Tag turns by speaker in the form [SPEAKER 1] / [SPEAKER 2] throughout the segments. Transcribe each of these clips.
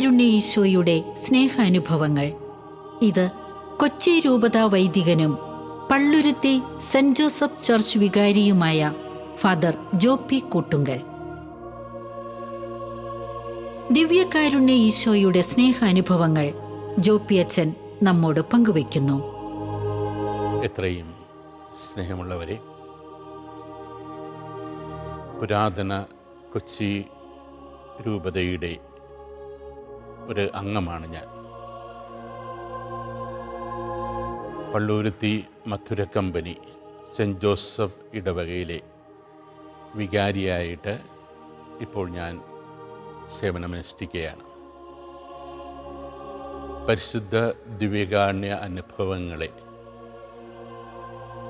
[SPEAKER 1] ദിവ്യകാരുണ്യ ഈശോയുടെ സ്നേഹാനുഭവങ്ങൾ. ഇത് കൊച്ചി രൂപത വൈദികനും പള്ളുരുത്തി സെന്റ് ജോസഫ് ചർച്ച് വികാരിയുമായ ഫാദർ ജോപ്പി കൂട്ടുങ്കൽ. ദിവ്യകാരുണ്യ ഈശോയുടെ സ്നേഹാനുഭവങ്ങൾ ജോപ്പി അച്ഛൻ നമ്മോട് പങ്കുവയ്ക്കുന്നു.
[SPEAKER 2] എത്രയും സ്നേഹമുള്ളവരെ പുരാതന കൊച്ചി രൂപതയുടെ ഒരു അംഗമാണ് ഞാൻ. Palluruthy Madhura company saint Joseph ഇടവകയിലെ വികാരിയായിട്ട് ഇപ്പോൾ ഞാൻ സേവനമനുഷ്ഠിക്കുകയാണ്. പരിശുദ്ധ ദിവ്യകാരുണ്യ അനുഭവങ്ങളെ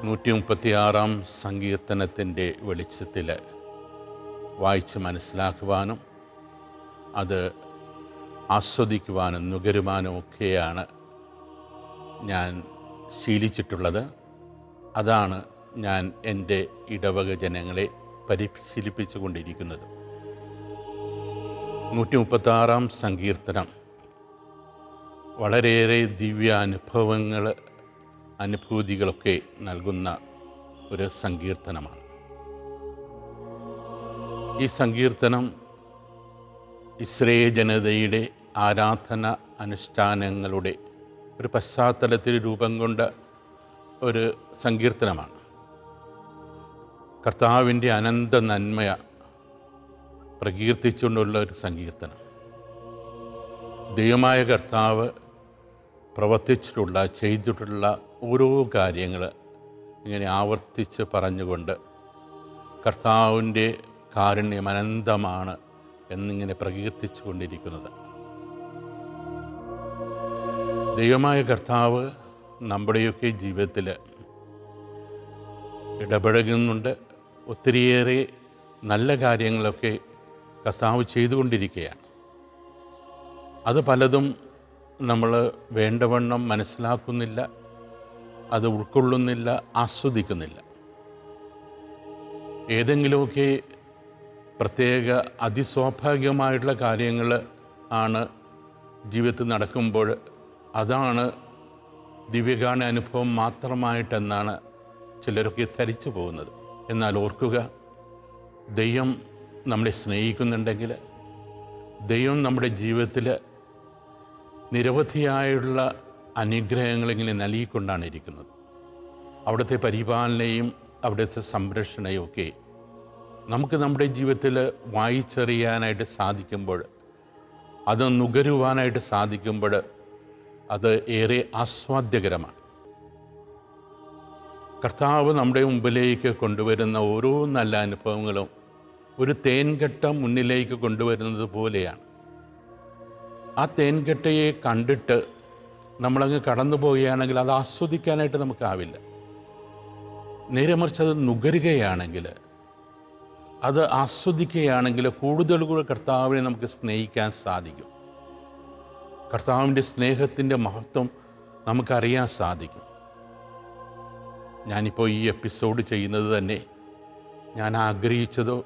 [SPEAKER 2] നൂറ്റി മുപ്പത്തിയാറാം സങ്കീർത്തനത്തിന്റെ വെളിച്ചത്തിൽ വായിച്ച് മനസ്സിലാക്കുവാനും അത് ആസ്വദിക്കുവാനും നുകരുവാനും ഒക്കെയാണ് ഞാൻ ശീലിച്ചിട്ടുള്ളത്. അതാണ് ഞാൻ എന്റെ ഇടവക ജനങ്ങളെ പരിശീലിപ്പിച്ചു കൊണ്ടിരിക്കുന്നത് നൂറ്റി മുപ്പത്താറാം സങ്കീർത്തനം. വളരെയേറെ ദിവ്യാനുഭവങ്ങൾ അനുഭൂതികളൊക്കെ നൽകുന്ന ഒരു സങ്കീർത്തനമാണ്. ഈ സങ്കീർത്തനം ഇസ്രേ ജനതയുടെ ആരാധന അനുഷ്ഠാനങ്ങളുടെ ഒരു പശ്ചാത്തലത്തിൽ രൂപം കൊണ്ട ഒരു സങ്കീർത്തനമാണ്. കർത്താവിന്റെ അനന്ത നന്മയ പ്രകീർത്തിച്ചുകൊണ്ടുള്ള ഒരു സങ്കീർത്തനം. ദൈവമായ കർത്താവ് പ്രവർത്തിച്ചിട്ടുള്ള ചെയ്തിട്ടുള്ള ഓരോ കാര്യങ്ങൾ ഇങ്ങനെ ആവർത്തിച്ച് പറഞ്ഞുകൊണ്ട് കർത്താവിന്റെ കാരുണ്യം അനന്തമാണ് എന്നിങ്ങനെ പ്രകീർത്തിച്ചു കൊണ്ടിരിക്കുന്നത് ദൈവമായ കർത്താവ് നമ്മുടെയൊക്കെ ജീവിതത്തിൽ ഇടപഴകുന്നുണ്ട്. ഒത്തിരിയേറെ നല്ല കാര്യങ്ങളൊക്കെ കർത്താവ് ചെയ്തുകൊണ്ടിരിക്കുകയാണ്. അത് പലതും നമ്മൾ വേണ്ടവണ്ണം മനസ്സിലാക്കുന്നില്ല അത് ഉൾക്കൊള്ളുന്നില്ല ആസ്വദിക്കുന്നില്ല. ഏതെങ്കിലുമൊക്കെ പ്രത്യേക അതിസ്വാഭാവികമായിട്ടുള്ള കാര്യങ്ങൾ ആണ് ജീവിതത്തിൽ നടക്കുമ്പോൾ അതാണ് ദിവ്യഗാന അനുഭവം മാത്രമായിട്ടെന്നാണ് ചിലരൊക്കെ ധരിച്ചു പോകുന്നത്. എന്നാൽ ഓർക്കുക ദൈവം നമ്മളെ സ്നേഹിക്കുന്നുണ്ടെങ്കിൽ ദൈവം നമ്മുടെ ജീവിതത്തിൽ നിരവധിയായുള്ള അനുഗ്രഹങ്ങളിങ്ങനെ നൽകിക്കൊണ്ടാണ് ഇരിക്കുന്നത്. അവിടുത്തെ പരിപാലനയും അവിടുത്തെ സംരക്ഷണയും ഒക്കെ നമുക്ക് നമ്മുടെ ജീവിതത്തിൽ വായിച്ചെറിയാനായിട്ട് സാധിക്കുമ്പോൾ അത് നുകരുവാനായിട്ട് സാധിക്കുമ്പോൾ അത് ഏറെ ആസ്വാദ്യകരമാണ്. കർത്താവ് നമ്മുടെ മുമ്പിലേക്ക് കൊണ്ടുവരുന്ന ഓരോ നല്ല അനുഭവങ്ങളും ഒരു തേൻകെട്ട മുന്നിലേക്ക് കൊണ്ടുവരുന്നത് പോലെയാണ്. ആ തേൻകെട്ടയെ കണ്ടിട്ട് നമ്മളങ്ങ് കടന്നു പോവുകയാണെങ്കിൽ അത് ആസ്വദിക്കാനായിട്ട് നമുക്കാവില്ല. നേരെ മറിച്ച് അത് നുകരുകയാണെങ്കിൽ അത് ആസ്വദിക്കുകയാണെങ്കിൽ കൂടുതൽ കൂടെ കർത്താവിനെ നമുക്ക് സ്നേഹിക്കാൻ സാധിക്കും. കർത്താവിന്റെ സ്നേഹത്തിന്റെ മഹത്വം നമുക്കറിയാൻ സാധിക്കും. ഞാനിപ്പോൾ ഈ എപ്പിസോഡ് ചെയ്യുന്നത് തന്നെ ഞാൻ ആഗ്രഹിച്ചതോ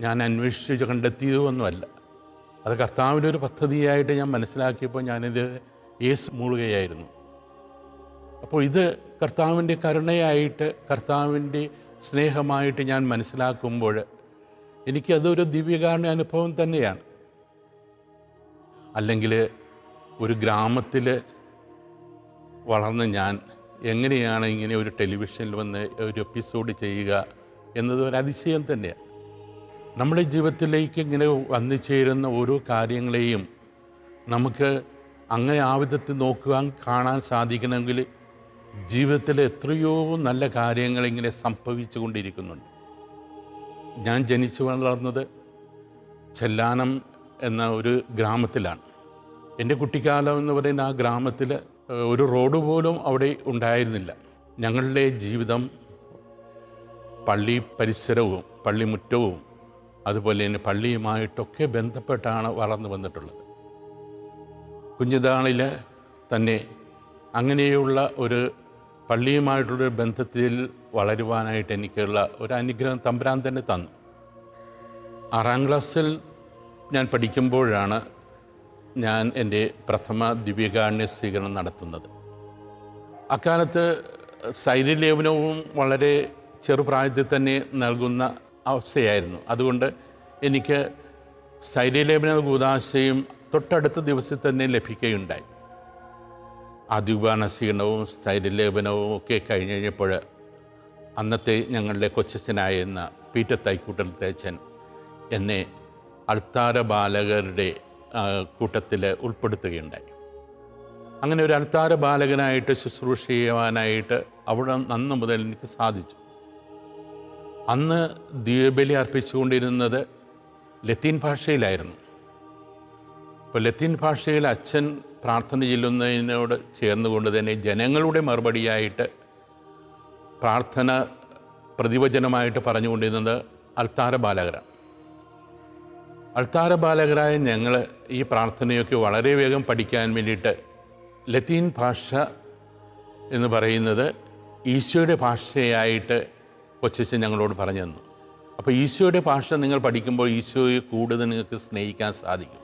[SPEAKER 2] ഞാൻ അന്വേഷിച്ച് കണ്ടെത്തിയതോ ഒന്നുമല്ല അത് കർത്താവിന്റെ ഒരു പദ്ധതിയായിട്ട് ഞാൻ മനസ്സിലാക്കിയപ്പോൾ ഞാനിത് യേസ് മൂളുകയായിരുന്നു. അപ്പോൾ ഇത് കർത്താവിന്റെ കരുണയായിട്ട് കർത്താവിന്റെ സ്നേഹമായിട്ട് ഞാൻ മനസ്സിലാക്കുമ്പോൾ എനിക്കതൊരു ദിവ്യകാരുണ്യ അനുഭവം തന്നെയാണ്. അല്ലെങ്കിൽ ഒരു ഗ്രാമത്തിൽ വളർന്ന ഞാൻ എങ്ങനെയാണ് ഇങ്ങനെ ഒരു ടെലിവിഷനിൽ വന്ന് ഒരു എപ്പിസോഡ് ചെയ്യുക എന്നത് ഒരു അതിശയം തന്നെയാണ്. നമ്മുടെ ജീവിതത്തിലേക്ക് ഇങ്ങനെ വന്നു ചേരുന്ന ഓരോ കാര്യങ്ങളെയും നമുക്ക് അങ്ങനെ ആ വിധത്തിൽ നോക്കുവാൻ കാണാൻ സാധിക്കണമെങ്കിൽ ജീവിതത്തിൽ എത്രയോ നല്ല കാര്യങ്ങൾ ഇങ്ങനെ സംഭവിച്ചു കൊണ്ടിരിക്കുന്നുണ്ട്. ഞാൻ ജനിച്ചു വളർന്നത് ചെല്ലാനം എന്ന ഒരു ഗ്രാമത്തിലാണ്. എന്റെ കുട്ടിക്കാലം എന്ന് പറയുന്ന ആ ഗ്രാമത്തിൽ ഒരു റോഡ് പോലും അവിടെ ഉണ്ടായിരുന്നില്ല. ഞങ്ങളുടെ ജീവിതം പള്ളി പരിസരവും പള്ളിമുറ്റവും അതുപോലെ തന്നെ പള്ളിയുമായിട്ടൊക്കെ ബന്ധപ്പെട്ടാണ് വളർന്നു വന്നിട്ടുള്ളത്. കുഞ്ഞുതാളിൽ തന്നെ അങ്ങനെയുള്ള ഒരു പള്ളിയുമായിട്ടുള്ള ബന്ധത്തിൽ വളരുവാനായിട്ട് എനിക്കുള്ള ഒരു അനുഗ്രഹം തമ്പുരാൻ തന്നെ തന്നു. ആറാം ക്ലാസ്സിൽ ഞാൻ പഠിക്കുമ്പോഴാണ് ഞാൻ എന്റെ പ്രഥമ ദിവ്യകാരുണ്യ സ്വീകരണം നടത്തുന്നത്. അക്കാലത്ത് സൈര്യലേപനവും വളരെ ചെറുപ്രായത്തിൽ തന്നെ നൽകുന്ന അവസ്ഥയായിരുന്നു. അതുകൊണ്ട് എനിക്ക് സൈര്യലേപന കൂതാശയും തൊട്ടടുത്ത ദിവസത്തിൽ തന്നെ ലഭിക്കുകയുണ്ടായി. ആദ്യപാന സ്വീകരണവും സ്ഥൈര്യലേപനവും ഒക്കെ കഴിഞ്ഞ് കഴിഞ്ഞപ്പോൾ അന്നത്തെ ഞങ്ങളുടെ കൊച്ചച്ഛനായിരുന്ന പീറ്റർ തൈക്കൂട്ടൽ തേച്ചൻ എന്നെ അൾത്താര ബാലകരുടെ കൂട്ടത്തിൽ ഉൾപ്പെടുത്തുകയുണ്ടായി. അങ്ങനെ ഒരു അൾത്താര ബാലകനായിട്ട് ശുശ്രൂഷ ചെയ്യുവാനായിട്ട് അവിടെ അന്ന് മുതൽ എനിക്ക് സാധിച്ചു. അന്ന് ദീപബലി അർപ്പിച്ചുകൊണ്ടിരുന്നത് ലത്തീൻ ഭാഷയിലായിരുന്നു. അപ്പോൾ ലത്തീൻ ഭാഷയിൽ അച്ഛൻ പ്രാർത്ഥന ചെല്ലുന്നതിനോട് ചേർന്നുകൊണ്ട് തന്നെ ജനങ്ങളുടെ മറുപടിയായിട്ട് പ്രാർത്ഥന പ്രതിവചനമായിട്ട് പറഞ്ഞുകൊണ്ടിരുന്നത് അൽത്താര ബാലകരാണ്. അൾത്താര ബാലകരായ ഞങ്ങൾ ഈ പ്രാർത്ഥനയൊക്കെ വളരെ വേഗം പഠിക്കാൻ വേണ്ടിയിട്ട് ലത്തീൻ ഭാഷ എന്ന് പറയുന്നത് ഈശോയുടെ ഭാഷയായിട്ട് കൊച്ചച്ഛൻ ഞങ്ങളോട് പറഞ്ഞു തന്നു. അപ്പോൾ ഈശോയുടെ ഭാഷ നിങ്ങൾ പഠിക്കുമ്പോൾ ഈശോയെ കൂടുതൽ നിങ്ങൾക്ക് സ്നേഹിക്കാൻ സാധിക്കും.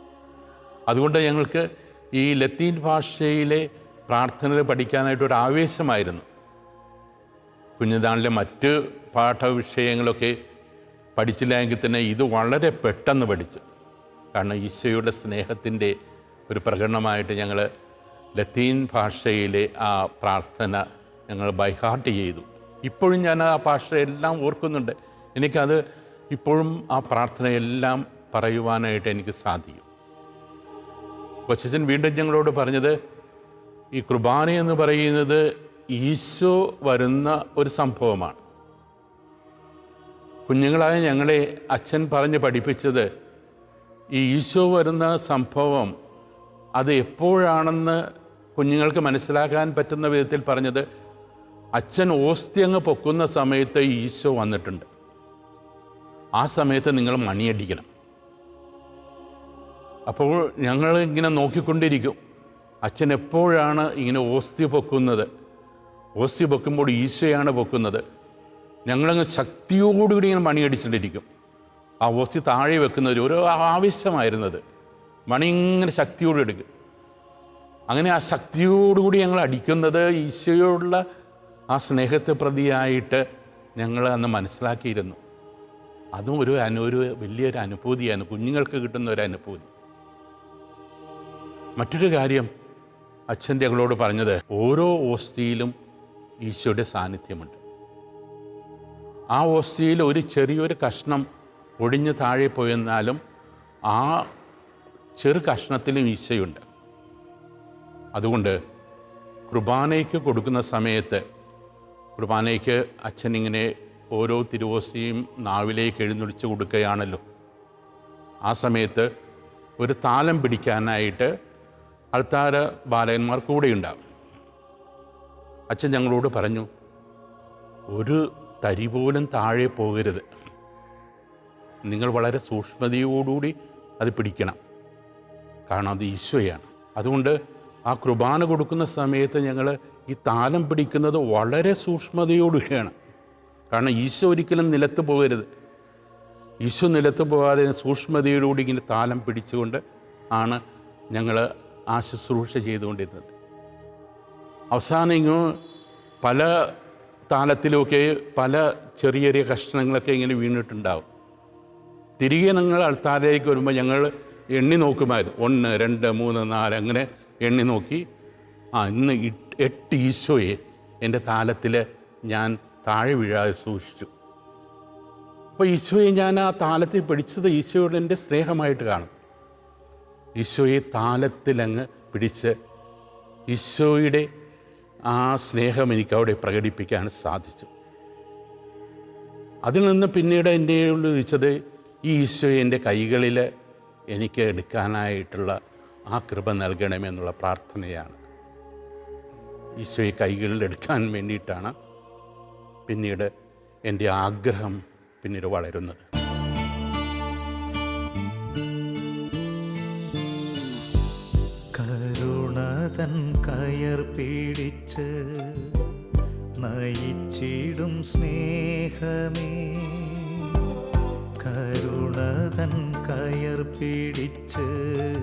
[SPEAKER 2] അതുകൊണ്ട് ഞങ്ങൾക്ക് ഈ ലത്തീൻ ഭാഷയിലെ പ്രാർത്ഥനകൾ പഠിക്കാനായിട്ട് ഒരു ആവേശമായിരുന്നു. കുഞ്ഞുനാളിലെ മറ്റ് പാഠവിഷയങ്ങളൊക്കെ പഠിച്ചില്ലെങ്കിൽ തന്നെ ഇത് വളരെ പെട്ടെന്ന് പഠിച്ചു. കാരണം ഈശോയുടെ സ്നേഹത്തിന്റെ ഒരു പ്രകടനമായിട്ട് ഞങ്ങൾ ലത്തീൻ ഭാഷയിലെ ആ പ്രാർത്ഥന ഞങ്ങൾ ബൈഹാർട്ട് ചെയ്തു. ഇപ്പോഴും ഞാൻ ആ ഭാഷയെല്ലാം ഓർക്കുന്നുണ്ട്. എനിക്കത് ഇപ്പോഴും ആ പ്രാർത്ഥനയെല്ലാം പറയുവാനായിട്ട് എനിക്ക് സാധിക്കും. കൊച്ചൻ വീണ്ടും ഞങ്ങളോട് പറഞ്ഞത് ഈ കുർബാന എന്ന് പറയുന്നത് ഈശോ വരുന്ന ഒരു സംഭവമാണ്. കുഞ്ഞുങ്ങളായ ഞങ്ങളെ അച്ഛൻ പറഞ്ഞ് പഠിപ്പിച്ചത് ഈ ഈശോ വരുന്ന സംഭവം അത് എപ്പോഴാണെന്ന് കുഞ്ഞുങ്ങൾക്ക് മനസ്സിലാക്കാൻ പറ്റുന്ന വിധത്തിൽ പറഞ്ഞത് അച്ഛൻ ഓസ്ത്യങ്ങ് പൊക്കുന്ന സമയത്ത് ഈശോ വന്നിട്ടുണ്ട്. ആ സമയത്ത് നിങ്ങൾ മണിയടിക്കണം. അപ്പോൾ ഞങ്ങൾ ഇങ്ങനെ നോക്കിക്കൊണ്ടിരിക്കും. അച്ഛൻ എപ്പോഴാണ് ഇങ്ങനെ ഓസ്തി പൊക്കുന്നത്? ഓസ്തി പൊക്കുമ്പോൾ ഈശോയാണ് പൊക്കുന്നത്. ഞങ്ങളങ്ങ് ശക്തിയോടുകൂടി ഇങ്ങനെ മണിയടിച്ചിട്ടിരിക്കും ആ ഓസ്തി താഴെ വെക്കുന്ന ഒരു ആവശ്യമായിരുന്നത്. മണി ഇങ്ങനെ ശക്തിയോട് എടുക്കും. അങ്ങനെ ആ ശക്തിയോടുകൂടി ഞങ്ങൾ അടിക്കുന്നത് ഈശോയോടുള്ള ആ സ്നേഹത്തെ പ്രതിയായിട്ട് ഞങ്ങൾ അന്ന് മനസ്സിലാക്കിയിരുന്നു. അതും ഒരു ഒരു വലിയൊരു അനുഭൂതിയാണ് കുഞ്ഞുങ്ങൾക്ക് കിട്ടുന്ന ഒരു അനുഭൂതി. മറ്റൊരു കാര്യം അച്ഛൻ ഞങ്ങളോട് പറഞ്ഞത് ഓരോ ഓസ്തിയിലും ഈശോയുടെ സാന്നിധ്യമുണ്ട്. ആ ഓസ്തിയിൽ ഒരു ചെറിയൊരു കഷ്ണം ഒടിഞ്ഞ് താഴെ പോയെന്നാലും ആ ചെറു കഷ്ണത്തിലും ഈശയുണ്ട് അതുകൊണ്ട് കുർബാനയ്ക്ക് കൊടുക്കുന്ന സമയത്ത് കുർബാനയ്ക്ക് അച്ഛൻ ഇങ്ങനെ ഓരോ തിരുവോസിയും നാവിലേക്ക് എഴുന്നൊളിച്ച് കൊടുക്കുകയാണല്ലോ. ആ സമയത്ത് ഒരു താലം പിടിക്കാനായിട്ട് അൾത്താര ബാലകന്മാർ കൂടെയുണ്ടാവും. അച്ഛൻ ഞങ്ങളോട് പറഞ്ഞു ഒരു തരി പോലും താഴെ പോകരുത്. നിങ്ങൾ വളരെ സൂക്ഷ്മതയോടുകൂടി അത് പിടിക്കണം. കാരണം അത് ഈശോയാണ്. അതുകൊണ്ട് ആ കുർബാന കൊടുക്കുന്ന സമയത്ത് ഞങ്ങൾ ഈ താലം പിടിക്കുന്നത് വളരെ സൂക്ഷ്മതയോടുകയാണ് കാരണം ഈശോ ഒരിക്കലും നിലത്ത് പോകരുത്. ഈശോ നിലത്ത് പോകാതെ സൂക്ഷ്മതയോടുകൂടി ഇങ്ങനെ താലം പിടിച്ചുകൊണ്ട് ആണ് ഞങ്ങൾ ആ ശുശ്രൂഷ ചെയ്തുകൊണ്ടിരുന്നത്. അവസാനം പല താലത്തിലുമൊക്കെ പല ചെറിയ ചെറിയ കഷ്ണങ്ങളൊക്കെ ഇങ്ങനെ വീണിട്ടുണ്ടാവും. തിരികെ നിങ്ങൾ അൾത്താരയിലേക്ക് വരുമ്പോൾ ഞങ്ങൾ എണ്ണി നോക്കുമായിരുന്നു. ഒന്ന് രണ്ട് മൂന്ന് നാല് അങ്ങനെ എണ്ണി നോക്കി. ആ ഇന്ന് എട്ട് ഈശോയെ എന്റെ താലത്തിൽ ഞാൻ താഴെ വീഴാതെ സൂക്ഷിച്ചു. അപ്പോൾ ഈശോയെ ഞാൻ ആ താലത്തിൽ പിടിച്ചത് ഈശോയോട് എന്റെ സ്നേഹമായിട്ട് കാണും. ഈശോയെ താലത്തിലങ്ങ് പിടിച്ച് ഈശോയുടെ ആ സ്നേഹം എനിക്ക് അവിടെ പ്രകടിപ്പിക്കാൻ സാധിച്ചു. അതിൽ നിന്ന് പിന്നീട് എന്റെ ഉള്ളിൽ ചോദിച്ചത് ഈ ഈശോ എന്റെ കൈകളിൽ എനിക്ക് എടുക്കാനായിട്ടുള്ള ആ കൃപ നൽകണമെന്നുള്ള പ്രാർത്ഥനയാണ്. ഈശോയെ കൈകളിൽ എടുക്കാൻ വേണ്ടിയിട്ടാണ് പിന്നീട് എന്റെ ആഗ്രഹം പിന്നീട് വളരുന്നത്.
[SPEAKER 3] കരുണതൻ കയർ പിടിച്ച് നയിച്ചിടും സ്നേഹമേ. കരുണ തൻ കയർ പിടിച്ച്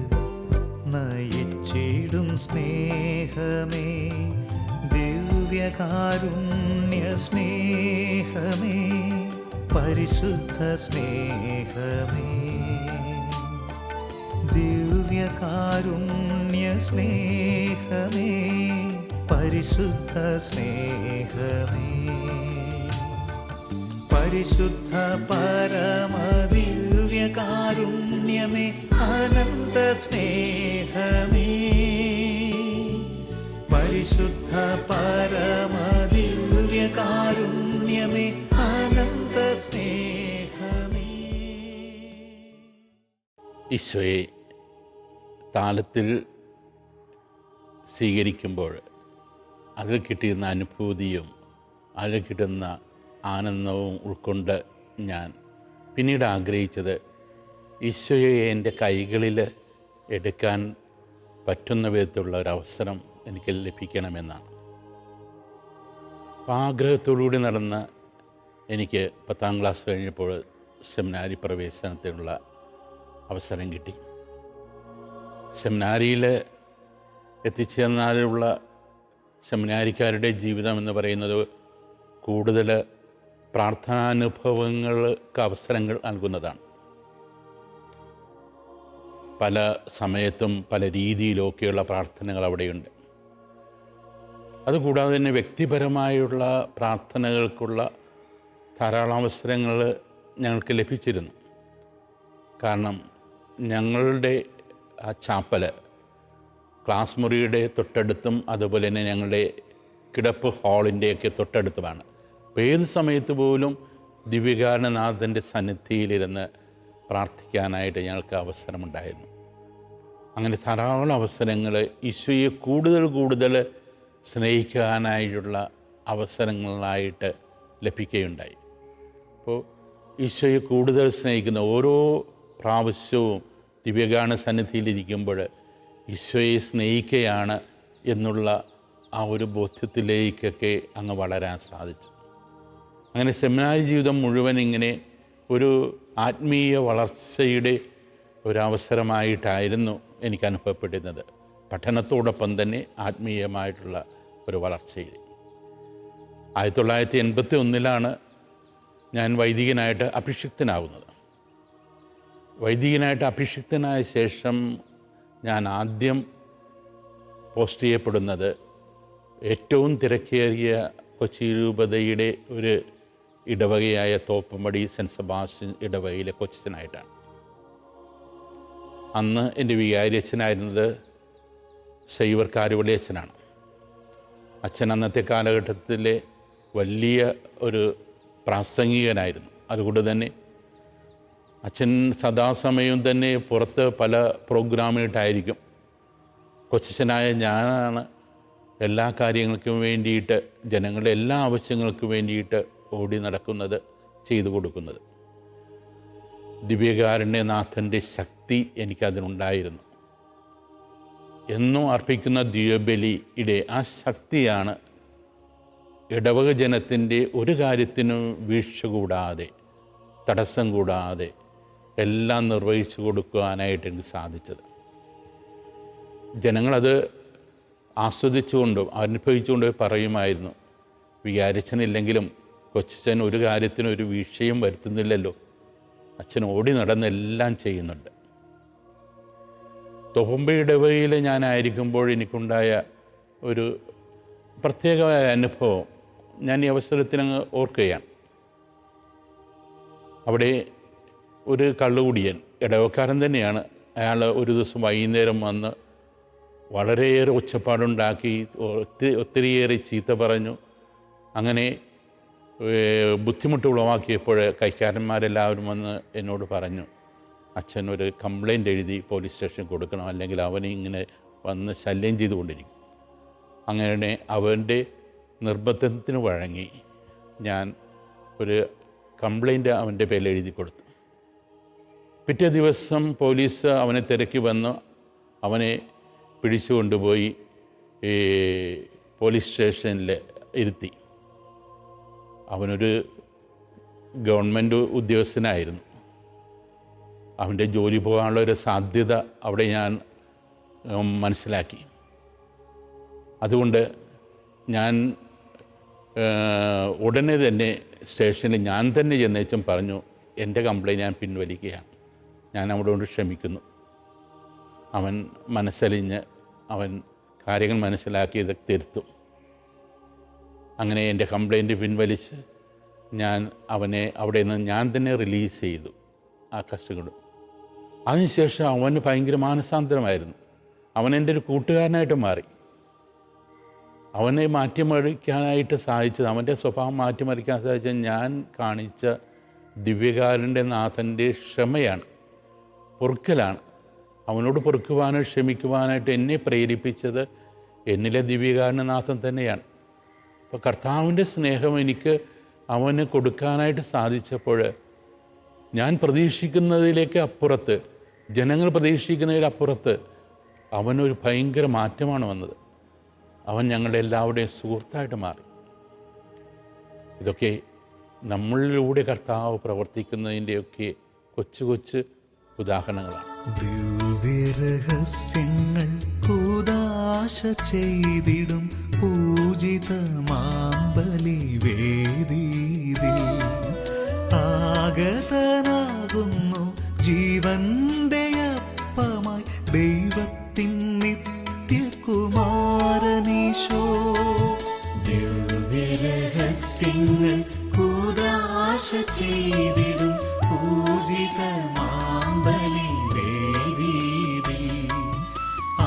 [SPEAKER 3] നയിച്ചിടും സ്നേഹമേ. ദിവ്യകാരുണ്യ സ്നേഹമേ. പരിശുദ്ധ സ്നേഹമേ. ദിവ്യകാരുണ്യ സ്നേഹമേ പരിശുദ്ധ സ്നേഹമേ പരിശുദ്ധ പരമദിവ്യകാരുണ്യമേ അനന്ത സ്നേഹമേ പരിശുദ്ധ പരമദിവ്യകാരുണ്യമേ അനന്ത സ്നേഹമേ
[SPEAKER 2] ഈശോയെ താലത്തിൽ സ്വീകരിക്കുമ്പോൾ അതിൽ കിട്ടിയിരുന്ന അനുഭൂതിയും അതിൽ കിട്ടുന്ന ആനന്ദവും ഉൾക്കൊണ്ട് ഞാൻ പിന്നീട് ആഗ്രഹിച്ചത് ഈശോയെ എന്റെ കൈകളിൽ എടുക്കാൻ പറ്റുന്ന വിധത്തിലുള്ള ഒരവസരം എനിക്ക് ലഭിക്കണമെന്നാണ്. അപ്പോൾ ആഗ്രഹത്തോടുകൂടി നടന്ന എനിക്ക് പത്താം ക്ലാസ് കഴിഞ്ഞപ്പോൾ സെമിനാരി പ്രവേശനത്തിനുള്ള അവസരം കിട്ടി. സെമിനാരിയിൽ എത്തിച്ചേർന്നാലുള്ള സെമിനാരിക്കാരുടെ ജീവിതം എന്ന് പറയുന്നത് കൂടുതൽ പ്രാർത്ഥനാനുഭവങ്ങൾക്ക് അവസരങ്ങൾ നൽകുന്നതാണ്. പല സമയത്തും പല രീതിയിലൊക്കെയുള്ള പ്രാർത്ഥനകൾ അവിടെയുണ്ട്. അതുകൂടാതെ തന്നെ വ്യക്തിപരമായുള്ള പ്രാർത്ഥനകൾക്കുള്ള ധാരാളം അവസരങ്ങൾ ഞങ്ങൾക്ക് ലഭിച്ചിരുന്നു. കാരണം ഞങ്ങളുടെ ആ ചാപ്പൽ ക്ലാസ് മുറിയുടെ തൊട്ടടുത്തും അതുപോലെ തന്നെ ഞങ്ങളുടെ കിടപ്പ് ഹാളിന്റെയൊക്കെ തൊട്ടടുത്തുമാണ്. അപ്പോൾ ഏത് സമയത്ത് പോലും ദിവ്യകാരണനാഥന്റെ സന്നിധിയിലിരുന്ന് പ്രാർത്ഥിക്കാനായിട്ട് ഞങ്ങൾക്ക് അവസരമുണ്ടായിരുന്നു. അങ്ങനെ ധാരാളം അവസരങ്ങൾ ഈശോയെ കൂടുതൽ കൂടുതൽ സ്നേഹിക്കാനായിട്ടുള്ള അവസരങ്ങളായിട്ട് ലഭിക്കുകയുണ്ടായി. അപ്പോൾ ഈശോയെ കൂടുതൽ സ്നേഹിക്കുന്ന ഓരോ പ്രാവശ്യവും ദിവ്യഗാന സന്നിധിയിലിരിക്കുമ്പോൾ ഈശോയെ സ്നേഹിക്കുകയാണ് എന്നുള്ള ആ ഒരു ബോധ്യത്തിലേക്കൊക്കെ അങ്ങ് വളരാൻ സാധിച്ചു. അങ്ങനെ സെമിനാരി ജീവിതം മുഴുവൻ ഇങ്ങനെ ഒരു ആത്മീയ വളർച്ചയുടെ ഒരവസരമായിട്ടായിരുന്നു എനിക്ക് അനുഭവപ്പെട്ടിരുന്നത് പഠനത്തോടൊപ്പം തന്നെ ആത്മീയമായിട്ടുള്ള ഒരു വളർച്ചയിൽ. ആയിരത്തി തൊള്ളായിരത്തി എൺപത്തി ഒന്നിലാണ് ഞാൻ വൈദികനായിട്ട് അഭിഷിക്തനാവുന്നത്. വൈദികനായിട്ട് അഭിഷിക്തനായ ശേഷം ഞാൻ ആദ്യം പോസ്റ്റ് ചെയ്യപ്പെടുന്നത് ഏറ്റവും തിരക്കേറിയ കൊച്ചി രൂപതയുടെ ഒരു ഇടവകയായ തോപ്പുമടി സെന്റ് സെബാസ്റ്റ്യൻ ഇടവകയിലെ കൊച്ചനായിട്ടാണ് അന്ന് എന്റെ വികാരിയച്ഛനായിരുന്നത് സൈവർ കാരുവളി അച്ഛനാണ് അച്ഛൻ അന്നത്തെ കാലഘട്ടത്തിലെ വലിയ ഒരു പ്രാസംഗികനായിരുന്നു. അതുകൊണ്ട് തന്നെ അച്ഛൻ സദാസമയം തന്നെ പുറത്ത് പല പ്രോഗ്രാമിട്ടായിരിക്കും കൊച്ചനായ ഞാനാണ് എല്ലാ കാര്യങ്ങൾക്കും വേണ്ടിയിട്ട് ജനങ്ങളുടെ എല്ലാ ആവശ്യങ്ങൾക്കും വേണ്ടിയിട്ട് ഓടി നടക്കുന്നത് ചെയ്തു കൊടുക്കുന്നത്. ദിവ്യകാരുണ്യനാഥന്റെ ശക്തി എനിക്കതിനുണ്ടായിരുന്നു. എന്നും അർപ്പിക്കുന്ന ദിവ്യബലിയുടെ ആ ശക്തിയാണ് ഇടവക ജനത്തിന്റെ ഒരു കാര്യത്തിനും വീഴ്ച കൂടാതെ തടസ്സം കൂടാതെ എല്ലാം നിർവഹിച്ചു കൊടുക്കുവാനായിട്ട് എനിക്ക് സാധിച്ചത്. ജനങ്ങളത് ആസ്വദിച്ചുകൊണ്ടും അനുഭവിച്ചുകൊണ്ടും പറയുമായിരുന്നു. വികാരിച്ചനില്ലെങ്കിലും കൊച്ചച്ഛൻ ഒരു കാര്യത്തിനും ഒരു വീഴ്ചയും വരുത്തുന്നില്ലല്ലോ. അച്ഛൻ ഓടി നടന്നെല്ലാം ചെയ്യുന്നുണ്ട്. തൊഹമ്പ ഇടവകയിൽ ഞാനായിരിക്കുമ്പോൾ എനിക്കുണ്ടായ ഒരു പ്രത്യേകമായ അനുഭവം ഞാൻ ഈ അവസരത്തിനങ്ങ് ഓർക്കുകയാണ്. അവിടെ ഒരു കള്ളുകുടിയൻ ഇടവക്കാരൻ തന്നെയാണ്. അയാൾ ഒരു ദിവസം വൈകുന്നേരം വന്ന് വളരെയേറെ ഒച്ചപ്പാടുണ്ടാക്കി ഒത്തിരി ഒത്തിരിയേറെ ചീത്ത പറഞ്ഞു. അങ്ങനെ ബുദ്ധിമുട്ട് ഉളവാക്കിയപ്പോൾ കൈക്കാരന്മാരെല്ലാവരും വന്ന് എന്നോട് പറഞ്ഞു അച്ഛൻ ഒരു കംപ്ലൈന്റ് എഴുതി പോലീസ് സ്റ്റേഷൻ കൊടുക്കണം അല്ലെങ്കിൽ അവനെ ഇങ്ങനെ വന്ന് ശല്യം ചെയ്തുകൊണ്ടിരിക്കും. അങ്ങനെ അവന്റെ നിർബന്ധത്തിന് വഴങ്ങി ഞാൻ ഒരു കംപ്ലൈന്റ് അവന്റെ പേരിൽ എഴുതി കൊടുത്തു. പിറ്റേ ദിവസം പോലീസ് അവനെ തിരക്കി വന്ന് അവനെ പിടിച്ചു കൊണ്ടുപോയി ഈ പോലീസ് സ്റ്റേഷനിൽ ഇരുത്തി. അവനൊരു ഗവൺമെന്റ് ഉദ്യോഗസ്ഥനായിരുന്നു. അവന്റെ ജോലി പോകാനുള്ള ഒരു സാധ്യത അവിടെ ഞാൻ മനസ്സിലാക്കി. അതുകൊണ്ട് ഞാൻ ഉടനെ തന്നെ സ്റ്റേഷനിൽ ഞാൻ തന്നെ ചെന്നേച്ചും പറഞ്ഞു എന്റെ കംപ്ലൈന്റ് ഞാൻ പിൻവലിക്കുകയാണ്. ഞാൻ അവരോട് ക്ഷമിക്കുന്നു. അവൻ മനസ്സലിഞ്ഞ് അവൻ കാര്യങ്ങൾ മനസ്സിലാക്കി ഇത് തിരുത്തും. അങ്ങനെ എന്റെ കംപ്ലൈന്റ് പിൻവലിച്ച് ഞാൻ അവനെ അവിടെ നിന്ന് ഞാൻ തന്നെ റിലീസ് ചെയ്തു ആ കഷ്ടങ്ങളും അതിനുശേഷം അവന് ഭയങ്കര മാനസാന്തരമായിരുന്നു. അവൻ എന്റെ ഒരു കൂട്ടുകാരനായിട്ട് മാറി. അവനെ മാറ്റിമറിക്കാനായിട്ട് സാധിച്ചത് അവന്റെ സ്വഭാവം മാറ്റിമറിക്കാൻ സാധിച്ചത് ഞാൻ കാണിച്ച ദിവ്യകാരന്റെ നാഥന്റെ ക്ഷമയാണ്. പൊറുക്കലാണ്. അവനോട് പൊറുക്കുവാനോ ക്ഷമിക്കുവാനായിട്ട് എന്നെ പ്രേരിപ്പിച്ചത് എന്നിലെ ദിവ്യകാരണനാഥൻ നാഥൻ തന്നെയാണ്. അപ്പോൾ കർത്താവിന്റെ സ്നേഹം എനിക്ക് അവന് കൊടുക്കാനായിട്ട് സാധിച്ചപ്പോൾ ഞാൻ പ്രതീക്ഷിക്കുന്നതിലേക്ക് അപ്പുറത്ത് ജനങ്ങൾ പ്രതീക്ഷിക്കുന്നതിലപ്പുറത്ത് അവനൊരു ഭയങ്കര മാറ്റമാണ് വന്നത്. അവൻ ഞങ്ങളുടെ എല്ലാവരുടെയും സുഹൃത്തായിട്ട് മാറി. ഇതൊക്കെ നമ്മളിലൂടെ കർത്താവ് പ്രവർത്തിക്കുന്നതിന്റെയൊക്കെ കൊച്ചു കൊച്ചു ഉദാഹരണങ്ങളാണ്.
[SPEAKER 3] ദിവ്യരഹസ്യങ്ങൾ കൂതാശ ചെയ്തിടും പൂജിത മാമ്പലി വേദീതിൽ ആഗതനാകുന്നു ജീവന്റെ അപ്പമായി ദൈവത്തിൻ നിത്യകുമാരനീശോ. ദിവ്യരഹസ്യങ്ങൾ കൂതാശ ചെയ്തിടും പൂജിത മാമ്പലി വേദീതിൽ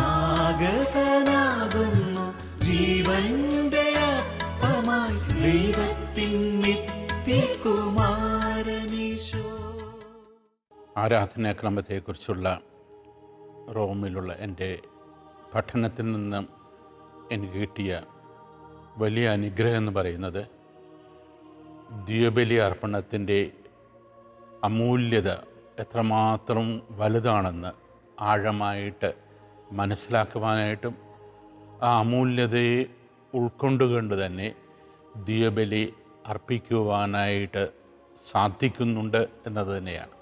[SPEAKER 3] ആഗതനാകുന്നു ജീവന്റെ അപ്പമായി ദൈവത്തിൻ
[SPEAKER 2] ആരാധനാക്രമത്തെക്കുറിച്ചുള്ള റോമിലുള്ള എന്റെ പഠനത്തിൽ നിന്നും എനിക്ക് കിട്ടിയ വലിയ അനുഗ്രഹം എന്ന് പറയുന്നത് ദ്വീപലി അർപ്പണത്തിന്റെ അമൂല്യത എത്രമാത്രം വലുതാണെന്ന് ആഴമായിട്ട് മനസ്സിലാക്കുവാനായിട്ടും ആ അമൂല്യതയെ ഉൾക്കൊണ്ടുകൊണ്ട് തന്നെ ദിയബലി അർപ്പിക്കുവാനായിട്ട് സാധിക്കുന്നുണ്ട് എന്നത് തന്നെയാണ്.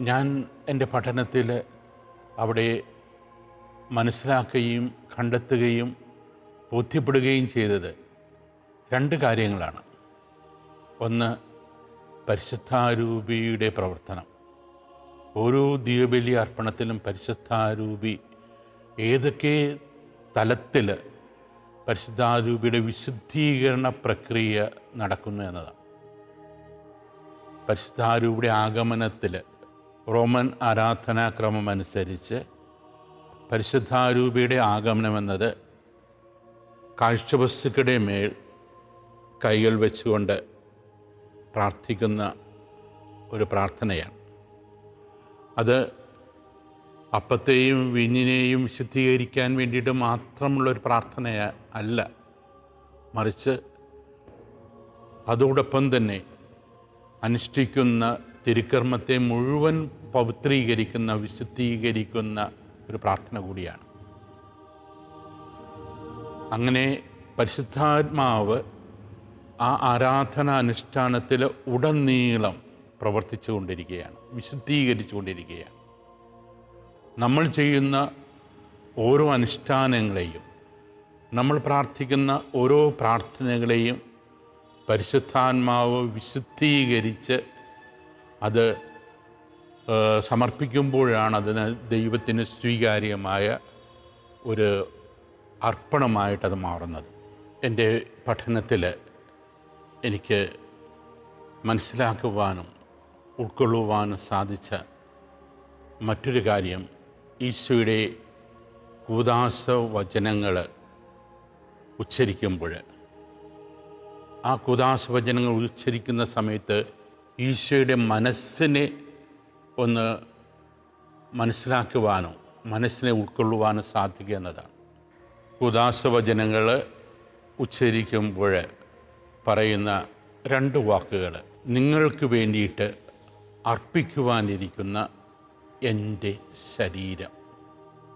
[SPEAKER 2] ഞാൻ എന്റെ പഠനത്തിൽ അവിടെ മനസ്സിലാക്കുകയും കണ്ടെത്തുകയും ബോധ്യപ്പെടുകയും ചെയ്തത് രണ്ട് കാര്യങ്ങളാണ്. ഒന്ന് പരിശുദ്ധാരൂപിയുടെ പ്രവർത്തനം. ഓരോ ദീപബലി അർപ്പണത്തിലും പരിശുദ്ധാരൂപി ഏതൊക്കെ തലത്തിൽ പരിശുദ്ധാരൂപിയുടെ വിശുദ്ധീകരണ പ്രക്രിയ നടക്കുന്നു എന്നതാണ്. പരിശുദ്ധാരൂപിയുടെ ആഗമനത്തിൽ റോമൻ ആരാധനാക്രമം അനുസരിച്ച് പരിശുദ്ധാരൂപിയുടെ ആഗമനം എന്നത് കാഴ്ചവസ്തുക്കളുടെ മേൽ കൈകൾ വെച്ചുകൊണ്ട് പ്രാർത്ഥിക്കുന്ന ഒരു പ്രാർത്ഥനയാണ്. അത് അപ്പത്തെയും വീഞ്ഞിനെയും വിശുദ്ധീകരിക്കാൻ വേണ്ടിയിട്ട് മാത്രമുള്ളൊരു പ്രാർത്ഥന അല്ല. മറിച്ച് അതോടൊപ്പം തന്നെ അനുഷ്ഠിക്കുന്ന തിരുക്കർമ്മത്തെ മുഴുവൻ പവിത്രീകരിക്കുന്ന വിശുദ്ധീകരിക്കുന്ന ഒരു പ്രാർത്ഥന കൂടിയാണ്. അങ്ങനെ പരിശുദ്ധാത്മാവ് ആ ആരാധന അനുഷ്ഠാനത്തിൽ ഉടനീളം പ്രവർത്തിച്ചു കൊണ്ടിരിക്കുകയാണ് വിശുദ്ധീകരിച്ചു കൊണ്ടിരിക്കുകയാണ് നമ്മൾ ചെയ്യുന്ന ഓരോ അനുഷ്ഠാനങ്ങളെയും നമ്മൾ പ്രാർത്ഥിക്കുന്ന ഓരോ പ്രാർത്ഥനകളെയും പരിശുദ്ധാത്മാവ് വിശുദ്ധീകരിച്ച് അത് സമർപ്പിക്കുമ്പോഴാണ് അതിന് ദൈവത്തിന് സ്വീകാര്യമായ ഒരു അർപ്പണമായിട്ടത് മാറുന്നത്. എന്റെ പഠനത്തിൽ എനിക്ക് മനസ്സിലാക്കുവാനും ഉൾക്കൊള്ളുവാനും സാധിച്ച മറ്റൊരു കാര്യം ഈശോയുടെ കൂതാസ വചനങ്ങൾ ഉച്ചരിക്കുമ്പോൾ. ആ കൂതാസ വചനങ്ങൾ ഉച്ചരിക്കുന്ന സമയത്ത് ഈശോയുടെ മനസ്സിനെ ഒന്ന് മനസ്സിലാക്കുവാനോ മനസ്സിനെ ഉൾക്കൊള്ളുവാനോ സാധിക്കുക എന്നതാണ്. ഉദാസവചനങ്ങൾ ഉച്ചരിക്കുമ്പോൾ പറയുന്ന രണ്ട് വാക്കുകൾ നിങ്ങൾക്ക് വേണ്ടിയിട്ട് അർപ്പിക്കുവാനിരിക്കുന്ന എന്റെ ശരീരം.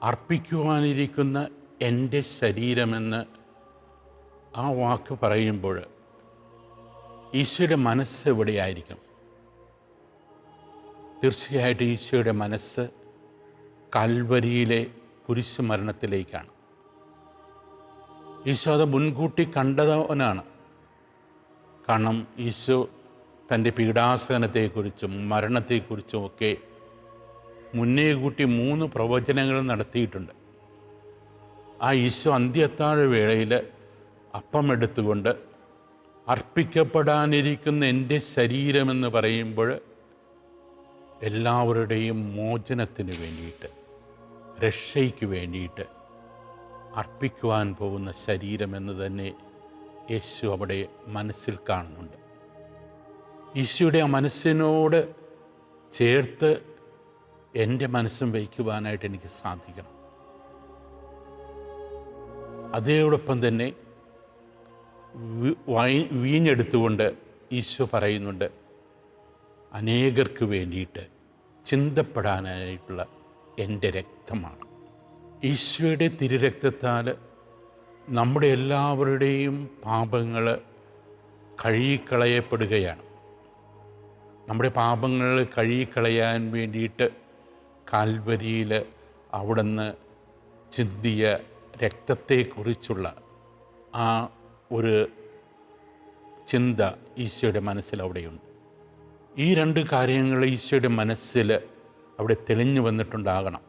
[SPEAKER 2] അർപ്പിക്കുവാനിരിക്കുന്ന എന്റെ ശരീരമെന്ന് ആ വാക്ക് പറയുമ്പോൾ ഈശോയുടെ മനസ്സ് എവിടെയായിരിക്കും? തീർച്ചയായിട്ടും ഈശോയുടെ മനസ്സ് കാൽവരിയിലെ കുരിശുമരണത്തിലേക്കാണ്. ഈശോ അത് മുൻകൂട്ടി കണ്ടവനാണ്. കാരണം ഈശോ തന്റെ പീഡാസഹനത്തെക്കുറിച്ചും മരണത്തെക്കുറിച്ചും ഒക്കെ മുന്നേ കൂട്ടി മൂന്ന് പ്രവചനങ്ങൾ നടത്തിയിട്ടുണ്ട്. ആ ഈശോ അന്ത്യത്താഴ വേളയിൽ അപ്പമെടുത്തുകൊണ്ട് അർപ്പിക്കപ്പെടാനിരിക്കുന്ന എന്റെ ശരീരമെന്ന് പറയുമ്പോൾ എല്ലാവരുടെയും മോചനത്തിന് വേണ്ടിയിട്ട് രക്ഷയ്ക്ക് വേണ്ടിയിട്ട് അർപ്പിക്കുവാൻ പോകുന്ന ശരീരമെന്ന് തന്നെ യേശു അവിടെ മനസ്സിൽ കാണുന്നുണ്ട്. ഈശോയുടെ ആ മനസ്സിനോട് ചേർത്ത് എന്റെ മനസ്സും വയ്ക്കുവാനായിട്ട് എനിക്ക് സാധിക്കണം. അതോടൊപ്പം തന്നെ വി- വീഞ്ഞെടുത്തുകൊണ്ട് ഈശോ പറയുന്നുണ്ട് അനേകർക്ക് വേണ്ടിയിട്ട് ചിന്തപ്പെടാനായിട്ടുള്ള എന്റെ രക്തമാണ്. ഈശോയുടെ തിരുരക്തത്താൽ നമ്മുടെ എല്ലാവരുടെയും പാപങ്ങൾ കഴുകിക്കളയപ്പെടുകയാണ്. നമ്മുടെ പാപങ്ങൾ കഴുകിക്കളയാൻ വേണ്ടിയിട്ട് കാൽവരിയിൽ അവിടുന്ന് ചിന്തിയ രക്തത്തെക്കുറിച്ചുള്ള ആ ഒരു ചിന്ത ഈശോയുടെ മനസ്സിൽ അവിടെയുണ്ട്. ഈ രണ്ട് കാര്യങ്ങൾ ഈശോയുടെ മനസ്സിൽ അവിടെ തെളിഞ്ഞു വന്നിട്ടുണ്ടാകണം.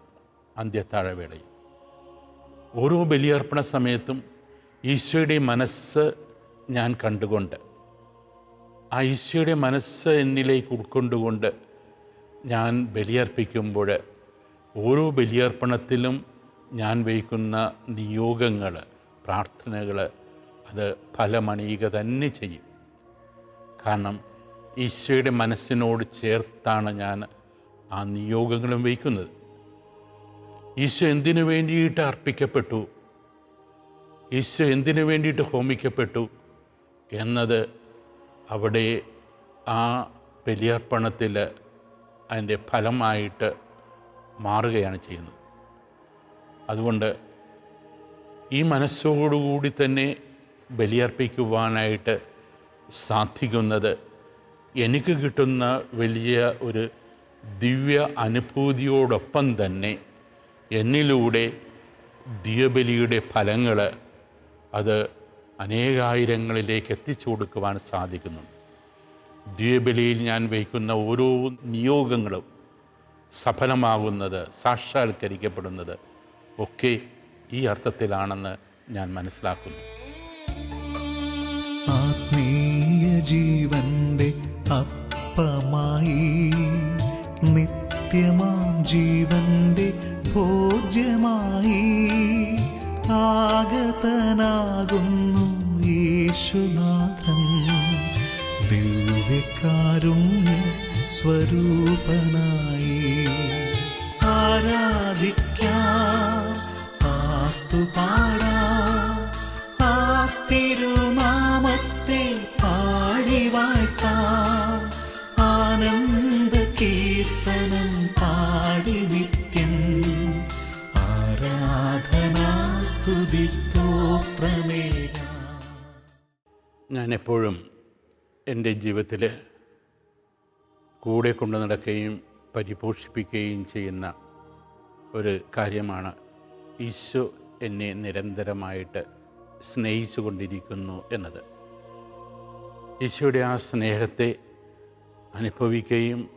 [SPEAKER 2] അന്ത്യത്താഴവേളയിൽ. ഓരോ ബലിയർപ്പണ സമയത്തും ഈശോയുടെ മനസ്സ് ഞാൻ കണ്ടുകൊണ്ട് ആ ഈശോയുടെ മനസ്സ് എന്നിലേക്ക് ഉൾക്കൊണ്ടുകൊണ്ട് ഞാൻ ബലിയർപ്പിക്കുമ്പോൾ ഓരോ ബലിയർപ്പണത്തിലും ഞാൻ വയ്ക്കുന്ന നിയോഗങ്ങൾ പ്രാർത്ഥനകൾ അത് ഫലമണിയുക തന്നെ ചെയ്യും. കാരണം ഈശോയുടെ മനസ്സിനോട് ചേർത്താണ് ഞാൻ ആ നിയോഗങ്ങളും വയ്ക്കുന്നത് ഈശോ എന്തിനു വേണ്ടിയിട്ട് അർപ്പിക്കപ്പെട്ടു? ഈശോ എന്തിനു വേണ്ടിയിട്ട് ഹോമിക്കപ്പെട്ടു? എന്നത് അവിടെ ആ ബലിയർപ്പണത്തിൽ അതിന്റെ ഫലമായിട്ട് മാറുകയാണ് ചെയ്യുന്നത്. അതുകൊണ്ട് ഈ മനസ്സോടുകൂടി തന്നെ ബലിയർപ്പിക്കുവാനായിട്ട് സാധിക്കുന്നത് എനിക്ക് കിട്ടുന്ന വലിയ ഒരു ദിവ്യ അനുഭൂതിയോടൊപ്പം തന്നെ എന്നിലൂടെ ദിയബലിയുടെ ഫലങ്ങൾ അത് അനേകായിരങ്ങളിലേക്ക് എത്തിച്ചു കൊടുക്കുവാൻ സാധിക്കുന്നുണ്ട്. ദ്വീപലിയിൽ ഞാൻ വയ്ക്കുന്ന ഓരോ നിയോഗങ്ങളും സഫലമാകുന്നത് സാക്ഷാത്കരിക്കപ്പെടുന്നത് ഒക്കെ ഈ അർത്ഥത്തിലാണെന്ന് ഞാൻ മനസ്സിലാക്കുന്നു.
[SPEAKER 3] ആത്മീയ ജീവന്റെ അപ്പമായി നിത്യമാം ജീവന്റെ ദിവ്യകാരുണ്യ സ്വരൂപനായി ആരാധിക്കാം ആർത്തുപാടാം ആ തിരുനാമത്തെ പാടി വാഴ്ത്താം ആനന്ദ കീർത്തനം പാടി നിത്യം ആരാധനാ സ്തുതി സ്തോത്രമേ
[SPEAKER 2] ഞാൻ എപ്പോഴും എന്റെ ജീവിതത്തിൽ കൂടെ കൊണ്ടു നടക്കുകയും പരിപോഷിപ്പിക്കുകയും ചെയ്യുന്ന ഒരു കാര്യമാണ്. ഈശോ എന്നെ നിരന്തരമായിട്ട് സ്നേഹിച്ചു കൊണ്ടിരിക്കുന്നു എന്നത്. ഈശോയുടെ ആ സ്നേഹത്തെ അനുഭവിക്കുകയും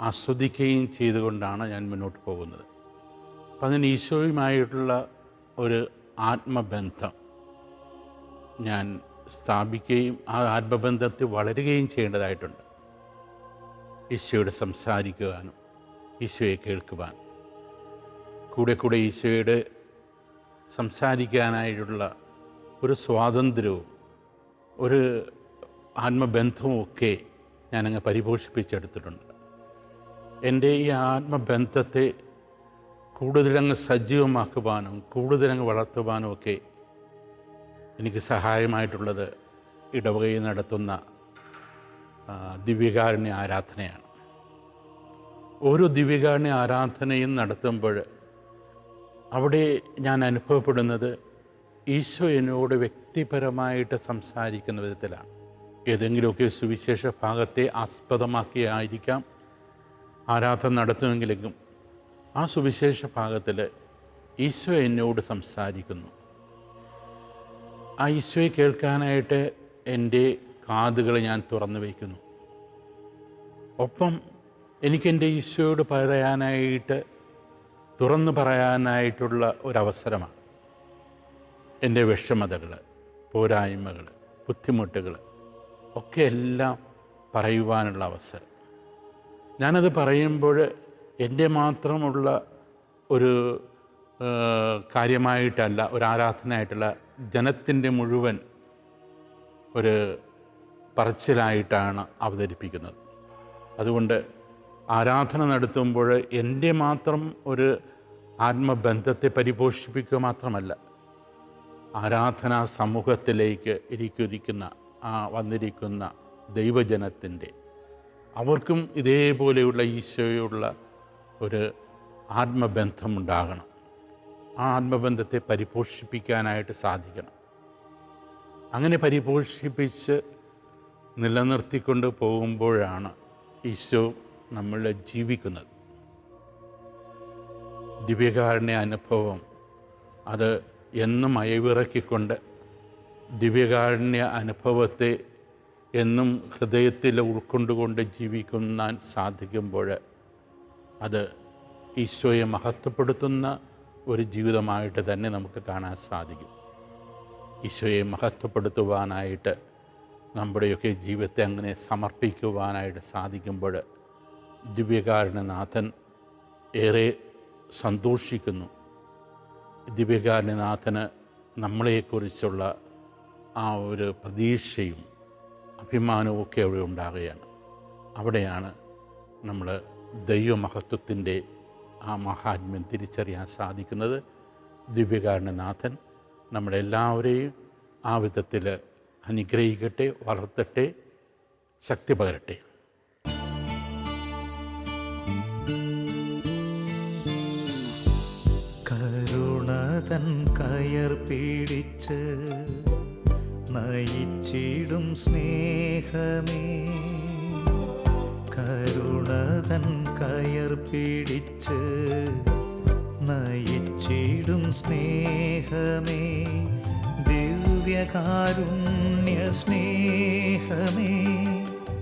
[SPEAKER 2] ആസ്വദിക്കുകയും ചെയ്തുകൊണ്ടാണ് ഞാൻ മുന്നോട്ട് പോകുന്നത്. അപ്പം അതിന് ഈശോയുമായിട്ടുള്ള ഒരു ആത്മബന്ധം ഞാൻ സ്ഥാപിക്കുകയും ആ ആത്മബന്ധത്തിൽ വളരുകയും ചെയ്യേണ്ടതായിട്ടുണ്ട്. ഈശോയോട് സംസാരിക്കുവാനും ഈശോയെ കേൾക്കുവാൻ. കൂടെ കൂടെ ഈശോയുടെ സംസാരിക്കാനായിട്ടുള്ള ഒരു സ്വാതന്ത്ര്യവും ഒരു ആത്മബന്ധവും ഒക്കെ ഞാനങ്ങ് പരിപോഷിപ്പിച്ചെടുത്തിട്ടുണ്ട്. എന്റെ ഈ ആത്മബന്ധത്തെ കൂടുതലങ്ങ് സജീവമാക്കുവാനും കൂടുതലങ്ങ് വളർത്തുവാനും ഒക്കെ എനിക്ക് സഹായമായിട്ടുള്ളത് ഇടവകയിൽ നടത്തുന്ന ദിവ്യകാരുണ്യ ആരാധനയാണ്. ഓരോ ദിവ്യകാരണ ആരാധനയും നടത്തുമ്പോൾ അവിടെ ഞാൻ അനുഭവപ്പെടുന്നത് ഈശോ എന്നോട് വ്യക്തിപരമായിട്ട് സംസാരിക്കുന്ന വിധത്തിലാണ്. ഏതെങ്കിലുമൊക്കെ സുവിശേഷ ഭാഗത്തെ ആസ്പദമാക്കിയായിരിക്കാം ആരാധന നടത്തുമെങ്കിലും ആ സുവിശേഷ ഭാഗത്തിൽ ഈശോ എന്നോട് സംസാരിക്കുന്നു. ആ ഈശോയെ കേൾക്കാനായിട്ട് എന്റെ കാതുകൾ ഞാൻ തുറന്നു വയ്ക്കുന്നു. ഒപ്പം എനിക്കെന്റെ ഈശോയോട് പറയാനായിട്ട് തുറന്നു പറയാനായിട്ടുള്ള ഒരവസരമാണ് എന്റെ വിഷമതകൾ പോരായ്മകൾ ബുദ്ധിമുട്ടുകൾ ഒക്കെ എല്ലാം പറയുവാനുള്ള അവസരം. ഞാനത് പറയുമ്പോൾ എന്റെ മാത്രമുള്ള ഒരു കാര്യമായിട്ടല്ല ഒരു ആരാധനയായിട്ടുള്ള ജനത്തിന്റെ മുഴുവൻ ഒരു പറച്ചിലായിട്ടാണ് അവതരിപ്പിക്കുന്നത്. അതുകൊണ്ട് ആരാധന നടത്തുമ്പോൾ എന്റെ മാത്രം ഒരു ആത്മബന്ധത്തെ പരിപോഷിപ്പിക്കുക മാത്രമല്ല ആരാധനാ സമൂഹത്തിലേക്ക് ഇരിക്കുന്ന ആ വന്നിരിക്കുന്ന ദൈവജനത്തിന്റെ അവർക്കും ഇതേപോലെയുള്ള ഈശോയുള്ള ഒരു ആത്മബന്ധമുണ്ടാകണം. ആ ആത്മബന്ധത്തെ പരിപോഷിപ്പിക്കാനായിട്ട് സാധിക്കണം. അങ്ങനെ പരിപോഷിപ്പിച്ച് നിലനിർത്തിക്കൊണ്ട് പോകുമ്പോഴാണ് ഈശോ നമ്മൾ ജീവിക്കുന്നത്. ദിവ്യകാരുണ്യ അനുഭവം അത് എന്നും അയവിറക്കിക്കൊണ്ട് ദിവ്യകാരുണ്യ അനുഭവത്തെ എന്നും ഹൃദയത്തിൽ ഉൾക്കൊണ്ടുകൊണ്ട് ജീവിക്കുവാൻ സാധിക്കുമ്പോൾ അത് ഈശോയെ മഹത്വപ്പെടുത്തുന്ന ഒരു ജീവിതമായിട്ട് തന്നെ നമുക്ക് കാണാൻ സാധിക്കും. ഈശോയെ മഹത്വപ്പെടുത്തുവാനായിട്ട് നമ്മുടെയൊക്കെ ജീവിതത്തെ അങ്ങനെ സമർപ്പിക്കുവാനായിട്ട് സാധിക്കുമ്പോൾ ദിവ്യകാരുണ്യനാഥൻ ഏറെ സന്തോഷിക്കുന്നു. ദിവ്യകാരുണ്യനാഥന് നമ്മളെക്കുറിച്ചുള്ള ആ ഒരു പ്രതീക്ഷയും അഭിമാനവും ഒക്കെ അവിടെ ഉണ്ടാകുകയാണ്. അവിടെയാണ് നമ്മൾ ദൈവമഹത്വത്തിന്റെ ആ മഹാത്മ്യം തിരിച്ചറിയാൻ സാധിക്കുന്നത്. ദിവ്യകാരുണ്യനാഥൻ നമ്മളെല്ലാവരെയും ആ വിധത്തിൽ അനുഗ്രഹിക്കട്ടെ വളർത്തട്ടെ ശക്തി പകരട്ടെ
[SPEAKER 3] കരുണതൻ കയർ പിടിച്ച് നയിച്ചിടും സ്നേഹമേ. കരുണതൻ കയർ പിടിച്ച് നയിച്ചിടും സ്നേഹമേ. ദിവ്യകാരുണ്യ സ്നേഹമേ.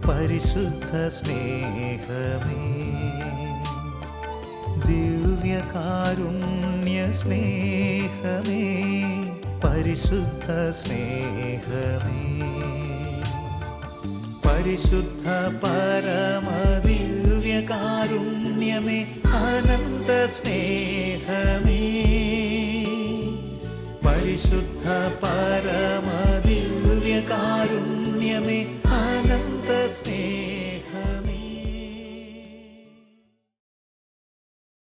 [SPEAKER 3] പരിശുദ്ധ സ്നേഹമേ. ദിവ്യകാരുണ്യ സ്നേഹമേ പരിശുദ്ധ സ്നേഹമേ. പരിശുദ്ധ പരമദിവ്യകാരുണ്യമേ അനന്ത സ്നേഹമേ. പരിശുദ്ധ പരമദിവ്യകാരുണ്യമേ